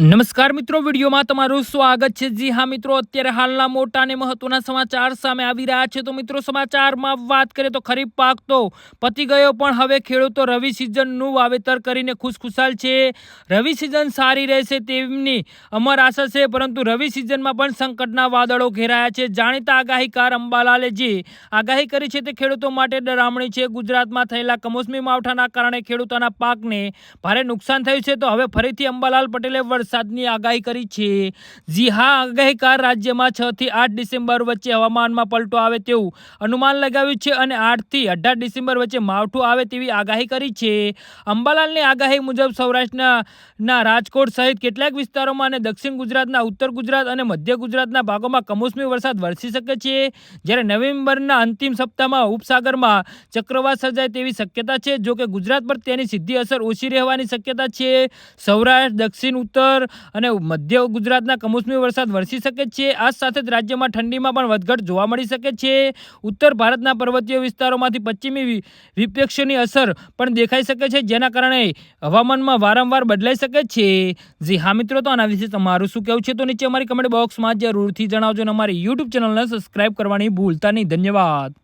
નમસ્કાર મિત્રો, વિડીયોમાં તમારું સ્વાગત છે. જી હા મિત્રો, અત્યારે હાલના મોટા અને મહત્વના સમાચાર સામે આવી રહ્યા છે. તો મિત્રો, સમાચારમાં વાત કરીએ તો ખરીફ પાક તો પતી ગયો, પણ હવે ખેડૂતો રવિ સિઝનનું વાવેતર કરીને ખુશખુશાલ છે. રવિ સિઝન સારી રહેશે તેમની અમર આશા છે, પરંતુ રવિ સિઝનમાં પણ સંકટના વાદળો ઘેરાયા છે. જાણીતા આગાહીકાર અંબાલાલે જે આગાહી કરી છે તે ખેડૂતો માટે ડરામણી છે. ગુજરાતમાં થયેલા કમોસમી માવઠાના કારણે ખેડૂતોના પાકને ભારે નુકસાન થયું છે. તો હવે ફરીથી અંબાલાલ પટેલે વરસાદની આગાહી કરી છે. જી હા, આગાહીકાર રાજ્યમાં છ થી આઠ ડિસેમ્બર વચ્ચે હવામાનમાં પલટો આવે તેવું અનુમાન લગાવ્યું છે અને આઠથી અઢાર ડિસેમ્બર વચ્ચે માવઠું આવે તેવી આગાહી કરી છે. અંબાલાલની આગાહી મુજબ સૌરાષ્ટ્રના રાજકોટ સહિત કેટલાક વિસ્તારોમાં અને દક્ષિણ ગુજરાતના ઉત્તર ગુજરાત અને મધ્ય ગુજરાતના ભાગોમાં કમોસમી વરસાદ વરસી શકે છે. જ્યારે નવેમ્બરના અંતિમ સપ્તાહમાં ઉપસાગરમાં ચક્રવાત સર્જાય તેવી શક્યતા છે જો કે ગુજરાત પર તેની સીધી અસર ઓછી રહેવાની શક્યતા છે. સૌરાષ્ટ્ર, દક્ષિણ, ઉત્તર અને મધ્ય ગુજરાતના કમોસમી વરસાદ વરસી શકે છે. આ સાથે જ રાજ્યમાં ઠંડીમાં પણ વધઘટ જોવા મળી શકે છે. ઉત્તર ભારતના પર્વતીય વિસ્તારોમાંથી પશ્ચિમી વિપક્ષની અસર પણ દેખાઈ શકે છે, જેના કારણે હવામાનમાં વારંવાર બદલાઈ શકે છે. જી હા, મિત્રો, તો આના વિશે તમારું શું કહેવું છે? તો નીચે અમારી કમેન્ટ બોક્સમાં જરૂરથી જણાવજો અને અમારી યુટ્યુબ ચેનલને સબસ્ક્રાઈબ કરવાની ભૂલતા નહીં. ધન્યવાદ.